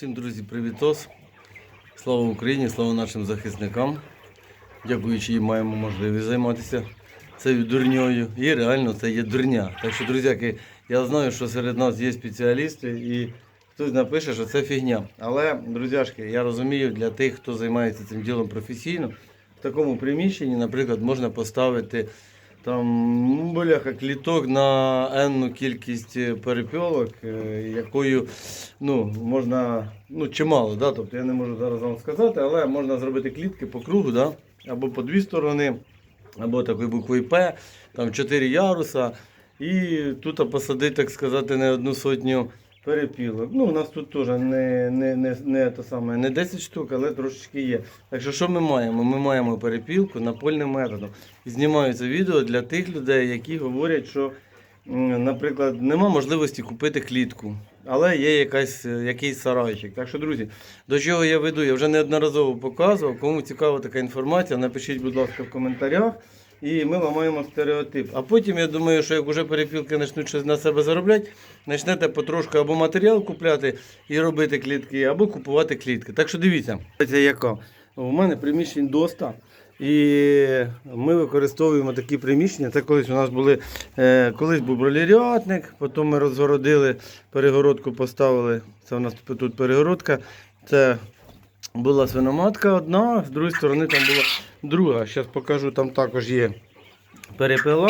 Всім друзі, привітос. Слава Україні, слава нашим захисникам. Дякуючи їм маємо можливість займатися цією дурньою. І реально це є дурня. Так що, друзяки, я знаю, що серед нас є спеціалісти і хтось напише, що це фігня. Але, друзяшки, я розумію, для тих, хто займається цим ділом професійно, в такому приміщенні, наприклад, можна поставити там ну, бляха, кліток на енну кількість е, перепілок, е, якою ну, можна ну, чимало. Да? Тобто я не можу зараз вам сказати, але можна зробити клітки по кругу, да? або по дві сторони, або такою буквою П, там чотири яруса. І тут посадити, так сказати, не одну сотню перепілок. Ну, у нас тут теж не, не, не, не, те саме, не 10 штук, але трошечки є. Так що що ми маємо? Ми маємо перепілку напольним методом. І знімаються відео для тих людей, які говорять, що, наприклад, нема можливості купити клітку. Але є якась, е, якийсь сарайчик. Так що, друзі, до чого я веду? Я вже неодноразово показував. Кому цікава така інформація, напишіть, будь ласка, в коментарях. І ми ламаємо стереотип. А потім я думаю, що як вже перепілки почнуть щось на себе заробляти, почнете потрошку або матеріал купляти і робити клітки, або купувати клітки. Так що дивіться, це яка. У мене приміщень доста. І ми використовуємо такі приміщення. Це колись у нас були, е, колись був бролеріатник, потім ми розгородили, перегородку поставили. Це у нас тут перегородка. Це була свиноматка одна, з другої сторони там була друга. Зараз покажу, там також є перепила.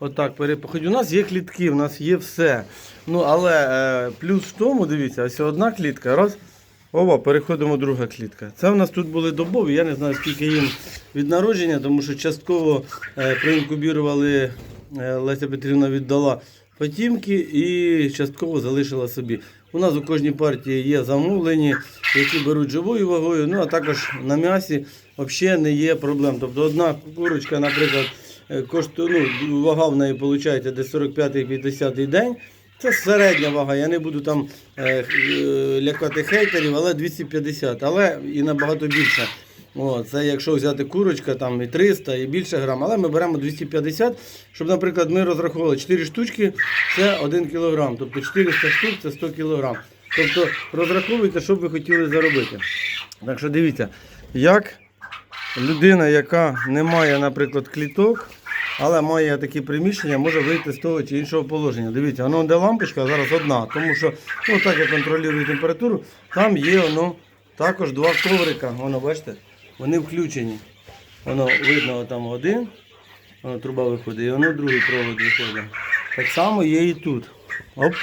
Отак, переп... Хоч у нас є клітки, у нас є все. Ну, але е, плюс в тому, дивіться, ось одна клітка, раз. Ова, переходимо друга клітка. Це в нас тут були добові, я не знаю, скільки їм від народження, тому що частково е, проінкубірували, е, Леся Петрівна віддала Фатімки і частково залишила собі. У нас у кожній партії є замовлені, які беруть живою вагою, ну а також на м'ясі взагалі не є проблем. Тобто одна курочка, наприклад, е, коштує, ну, вага в неї виходить десь 45-50 день. Це середня вага, я не буду там е, е, лякати хейтерів, але 250, але і набагато більше. О, це якщо взяти курочка, там і 300, і більше грам, але ми беремо 250, щоб, наприклад, ми розрахували 4 штучки, це 1 кг, тобто 400 штук це 100 кг. Тобто розраховуйте, що б ви хотіли заробити. Так що дивіться, як людина, яка не має, наприклад, кліток, але має такі приміщення, може вийти з того чи іншого положення. Дивіться, воно де лампочка зараз одна, тому що ну, так я контролюю температуру, там є воно також два коврика. Воно, бачите, вони включені. Воно видно там один, воно труба виходить, і воно другий провод виходить. Так само є і тут. Оп.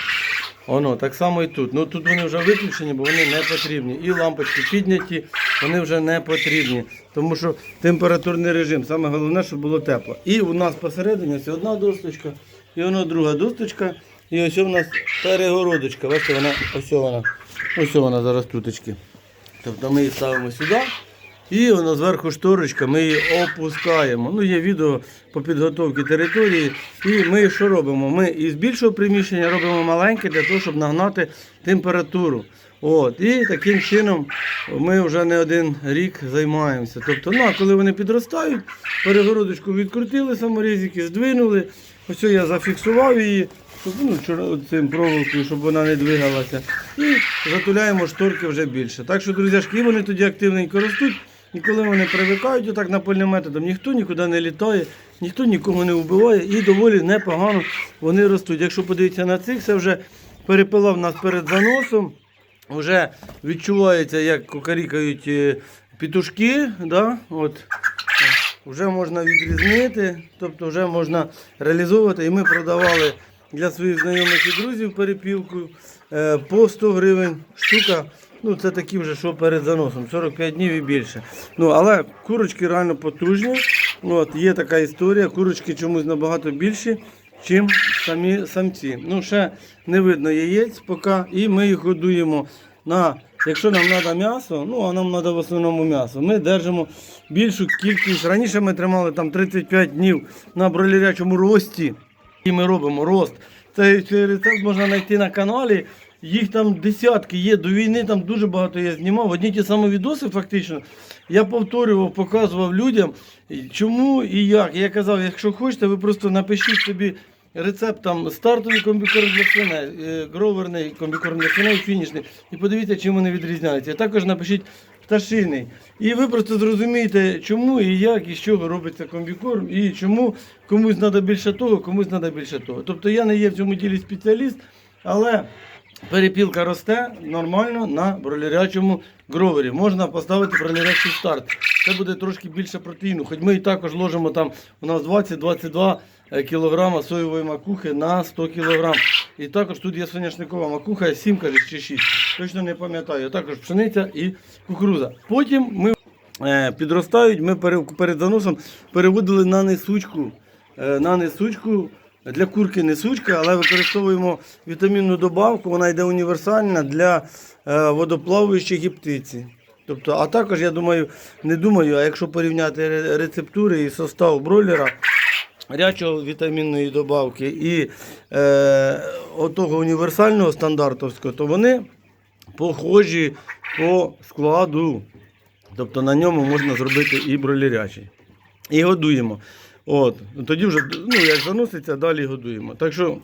Воно, так само і тут. Ну тут вони вже виключені, бо вони не потрібні. І лампочки підняті, вони вже не потрібні. Тому що температурний режим, саме головне, щоб було тепло. І у нас посередині ось одна досточка, і воно друга досточка. І ось у нас перегородочка. Бачите, вона ось вона. Ось вона зараз туточки. Тобто ми її ставимо сюди. І воно зверху шторочка, ми її опускаємо. Ну, є відео по підготовці території. І ми що робимо? Ми із більшого приміщення робимо маленьке для того, щоб нагнати температуру. От, І таким чином ми вже не один рік займаємося. Тобто, ну, а коли вони підростають, перегородочку відкрутили саморізики, здвинули. Ось я зафіксував її ну, цим проволокою, щоб вона не двигалася. І затуляємо шторки вже більше. Так що, друзяшки, і вони тоді активненько ростуть. І коли вони привикають отак напольним методом, ніхто нікуди не літає, ніхто нікого не вбиває і доволі непогано вони ростуть. Якщо подивитися на цих, це вже перепила в нас перед заносом. Вже відчувається, як кукарікають е, петушки. Да? От. Вже можна відрізнити, тобто вже можна реалізовувати. І ми продавали для своїх знайомих і друзів перепілку е, по 100 гривень штука. Ну, це такі вже, що перед заносом, 45 днів і більше. Ну, але курочки реально потужні. От, є така історія, курочки чомусь набагато більші, чим самі самці. Ну, ще не видно яєць поки, і ми їх годуємо на. Якщо нам треба м'ясо, ну а нам треба в основному м'ясо, ми держимо більшу кількість. Раніше ми тримали там 35 днів на бройлерячому рості. І ми робимо рост. Цей, цей рецепт можна знайти на каналі. Їх там десятки є. До війни там дуже багато я знімав. Одні ті самі відоси, фактично. Я повторював, показував людям, чому і як. Я казав, якщо хочете, ви просто напишіть собі рецепт там стартовий комбікорм для свиней, е, гроверний комбікорм для свиней, фінішний. І подивіться, чим вони відрізняються. Також напишіть пташиний. І ви просто зрозумієте, чому і як, і з чого робиться комбікорм, і чому комусь треба більше того, комусь треба більше того. Тобто я не є в цьому ділі спеціаліст, але перепілка росте нормально на бролерячому гровері. Можна поставити бролерячий старт. Це буде трошки більше протеїну. Хоч ми і також ложимо там у нас 20-22 кг соєвої макухи на 100 кг. І також тут є соняшникова макуха, 7 кажуть, чи 6. Точно не пам'ятаю. Також пшениця і кукуруза. Потім ми е, підростають, ми пере- перед заносом переводили на несучку. Е, на несучку. Для курки несучка, але використовуємо вітамінну добавку, вона йде універсальна для е, водоплаваючої гіптиці. Тобто, а також, я думаю, не думаю, а якщо порівняти рецептури і состав бройлера, рячого вітамінної добавки і е, отого універсального стандартовського, то вони похожі по складу. Тобто на ньому можна зробити і бройлерячий. І годуємо. От. Тоді вже, ну, як заноситься, далі годуємо. Так що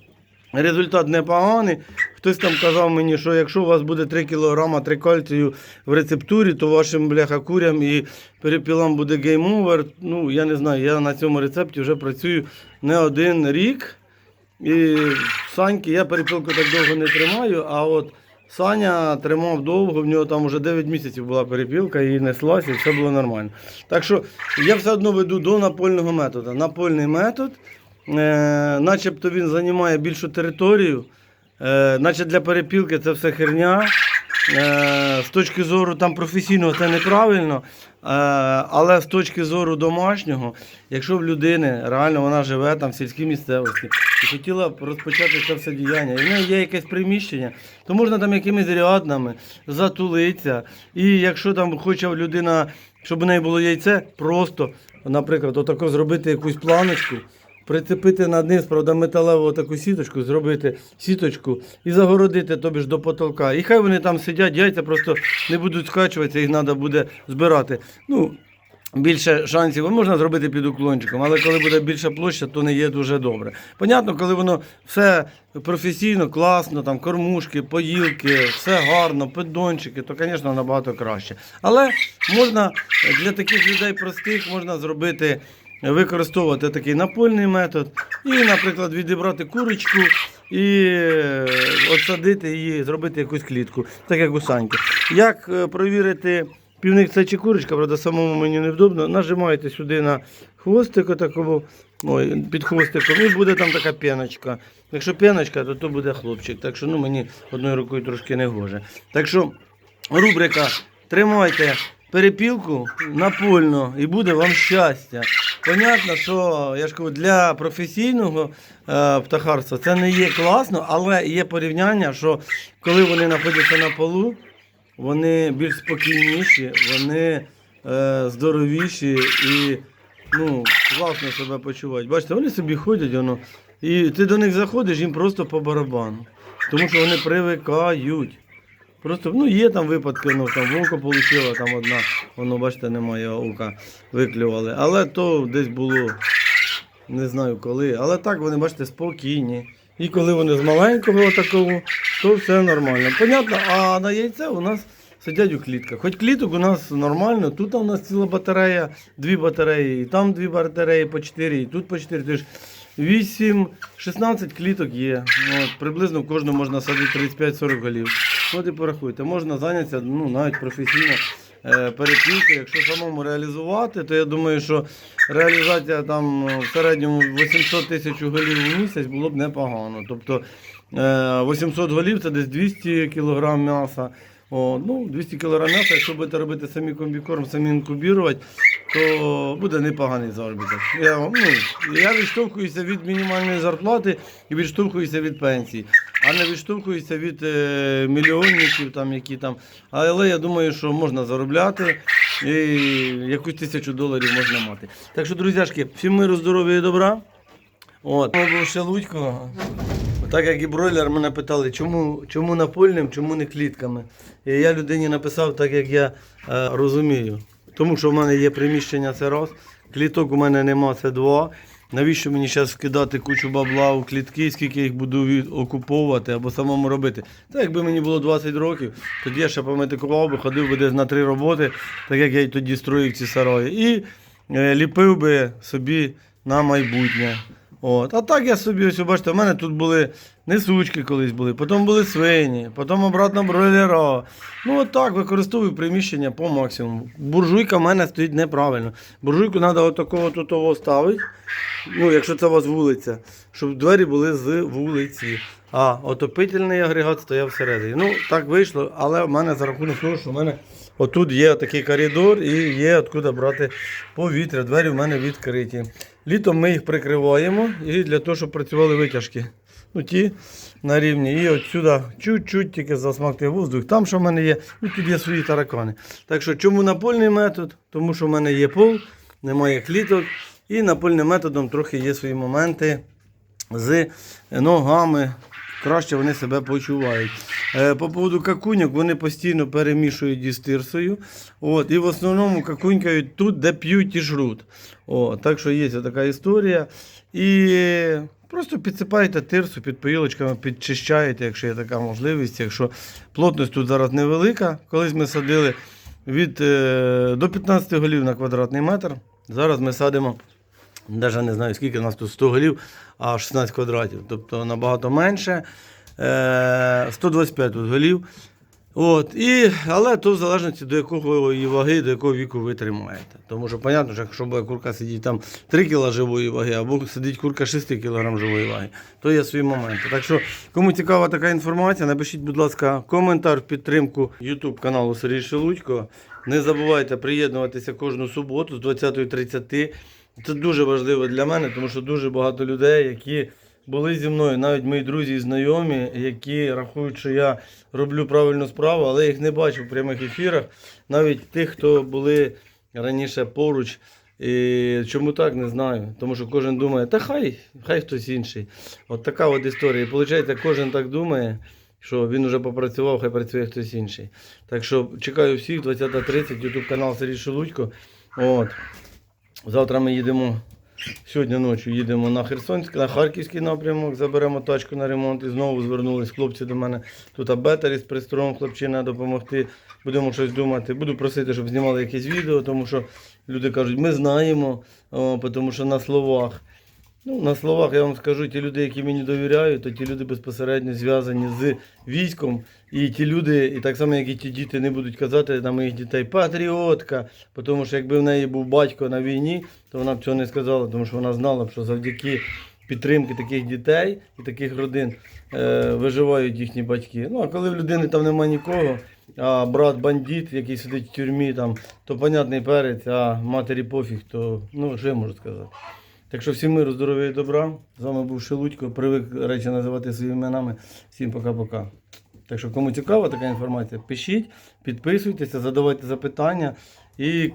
результат непоганий. Хтось там казав мені, що якщо у вас буде 3 кг трикальцію в рецептурі, то вашим бляха курям і перепілам буде гейм-овер. Ну, я не знаю, я на цьому рецепті вже працюю не один рік. І Саньки, я перепілку так довго не тримаю, а от Саня тримав довго, в нього там вже 9 місяців була перепілка і неслася, і все було нормально. Так що я все одно веду до напольного методу. Напольний метод, е, начебто він займає більшу територію, е, наче для перепілки це все херня. Е, з точки зору там професійного це неправильно, е, але з точки зору домашнього, якщо в людини реально вона живе там в сільській місцевості і хотіла б розпочати це все діяння, і в неї є якесь приміщення, то можна там якимись ряднами затулитися. І якщо там хоче людина, щоб у неї було яйце, просто, наприклад, отако зробити якусь планочку. Прицепити на низ, правда, металеву таку сіточку, зробити сіточку і загородити тобі ж до потолка. І хай вони там сидять, яйця просто не будуть скачуватися, їх треба буде збирати. Ну, більше шансів можна зробити під уклончиком, але коли буде більша площа, то не є дуже добре. Понятно, коли воно все професійно, класно, там кормушки, поїлки, все гарно, піддончики, то, звісно, набагато краще. Але можна для таких людей простих можна зробити використовувати такий напольний метод і, наприклад, відібрати курочку і е, отсадити її, зробити якусь клітку, так як у Саньки. Як е, провірити півник це чи курочка, правда, самому мені невдобно, нажимаєте сюди на хвостик отакого, ой, під хвостиком, і буде там така п'яночка. Якщо п'яночка, то то буде хлопчик. Так що ну, мені одною рукою трошки не гоже. Так що рубрика Тримайте перепілку напольно і буде вам щастя. Понятно, що я ж кажу, для професійного е, птахарства це не є класно, але є порівняння, що коли вони знаходяться на полу, вони більш спокійніші, вони е, здоровіші і ну, класно себе почувають. Бачите, вони собі ходять, воно, і ти до них заходиш, їм просто по барабану. Тому що вони привикають. Просто ну, є там випадки, ну там вовка отримала, там одна, воно, бачите, немає ока, виклювали. Але то десь було, не знаю коли. Але так вони, бачите, спокійні. І коли вони з маленького такого, то все нормально. Понятно, а на яйце у нас сидять у клітках. Хоч кліток у нас нормально, тут у нас ціла батарея, дві батареї, і там дві батареї по 4, і тут по 4. Тож 8, 16 кліток є. От, приблизно в кожному можна садити 35-40 голів. От і порахуйте, можна зайнятися ну, навіть професійно е, перепілкою. Якщо самому реалізувати, то я думаю, що реалізація там е, в середньому 800 тисяч голів у місяць було б непогано. Тобто е, 800 голів це десь 200 кг м'яса. О, ну, 200 кг м'яса, якщо будете робити самі комбікорм, самі інкубірувати, то буде непоганий заробіток. Я, ну, я відштовхуюся від мінімальної зарплати і відштовхуюся від пенсії, а не відштовхуюся від е, мільйонників, там, які там. Але я думаю, що можна заробляти і якусь тисячу доларів можна мати. Так що, друзяшки, всім миру, здоров'я і добра. От. Був ще Лудько. Так як і бройлер, мене питали, чому, чому напольним, чому не клітками. І я людині написав так, як я е, розумію. Тому що в мене є приміщення, це раз. Кліток у мене нема, це два. Навіщо мені зараз вкидати кучу бабла у клітки, скільки їх буду окуповувати або самому робити? Та якби мені було 20 років, тоді я ще пометикував би, ходив би десь на три роботи, так як я й тоді строїв ці сарої. І е, ліпив би собі на майбутнє. От. А так я собі, ось бачите, в мене тут були несучки колись були, потім були свині, потім обратно бройлера. Ну от так використовую приміщення по максимуму. Буржуйка в мене стоїть неправильно. Буржуйку треба отакого тут ставити. Ну, якщо це у вас вулиця, щоб двері були з вулиці. А отопительний агрегат стояв всередині. Ну, так вийшло, але в мене за рахунок того, що в мене отут є такий коридор і є откуда брати повітря. Двері в мене відкриті. Літом ми їх прикриваємо і для того, щоб працювали витяжки. Ну, ті на рівні. І отсюди чуть-чуть тільки засмакти воздух. Там, що в мене є, ну тут є свої таракани. Так що, чому напольний метод? Тому що в мене є пол, немає кліток. І напольним методом трохи є свої моменти з ногами. Краще вони себе почувають. Е, По поводу какуньок, вони постійно перемішують із тирсою. От, і в основному какунькають тут, де п'ють і жруть. О, так що є така історія. І просто підсипаєте тирсу під поїлочками, підчищаєте, якщо є така можливість. Якщо плотність тут зараз невелика. Колись ми садили від, е, до 15 голів на квадратний метр. Зараз ми садимо. Навіть не знаю, скільки у нас тут 100 голів, а 16 квадратів. Тобто набагато менше. Е, 125 тут голів. От, і, але то в залежності до якого її ваги, до якого віку ви тримаєте. Тому що, зрозуміло, що якщо буде курка сидіть там 3 кг живої ваги, або сидить курка 6 кг живої ваги, то є свої моменти. Так що, кому цікава така інформація, напишіть, будь ласка, коментар в підтримку YouTube каналу Сергій Шелудько. Не забувайте приєднуватися кожну суботу з 20.30. Це дуже важливо для мене, тому що дуже багато людей, які були зі мною, навіть мої друзі і знайомі, які рахують, що я роблю правильну справу, але їх не бачу в прямих ефірах. Навіть тих, хто були раніше поруч. І чому так, не знаю. Тому що кожен думає, та хай, хай хтось інший. От така от історія. І виходить, кожен так думає, що він вже попрацював, хай працює хтось інший. Так що чекаю всіх, 20.30, YouTube канал Сергій Шелудько. От. Завтра ми їдемо. Сьогодні ночі їдемо на Херсонський, на Харківський напрямок, заберемо тачку на ремонт і знову звернулись хлопці до мене. Тут абетері з пристроєм хлопчина допомогти. Будемо щось думати. Буду просити, щоб знімали якесь відео, тому що люди кажуть, ми знаємо, о, тому що на словах. Ну, на словах я вам скажу, ті люди, які мені довіряють, то ті люди безпосередньо зв'язані з військом. І ті люди, і так само, як і ті діти, не будуть казати на моїх дітей патріотка. Тому що якби в неї був батько на війні, то вона б цього не сказала, тому що вона знала б, що завдяки підтримки таких дітей і таких родин е, виживають їхні батьки. Ну а коли в людини там немає нікого, а брат бандит, який сидить в тюрмі, там, то понятний перець, а матері пофіг, то ну що я можу сказати. Так що всім миру, здоров'я і добра. З вами був Шелудько. Привик речі називати своїми іменами. Всім пока-пока. Так що, кому цікава така інформація, пишіть, підписуйтеся, задавайте запитання і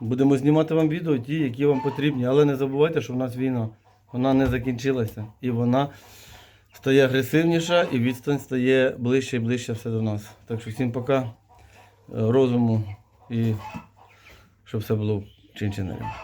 будемо знімати вам відео, ті, які вам потрібні. Але не забувайте, що в нас війна. Вона не закінчилася і вона стає агресивніша, і відстань стає ближче і ближче все до нас. Так що всім пока, розуму і щоб все було чин-чинарем.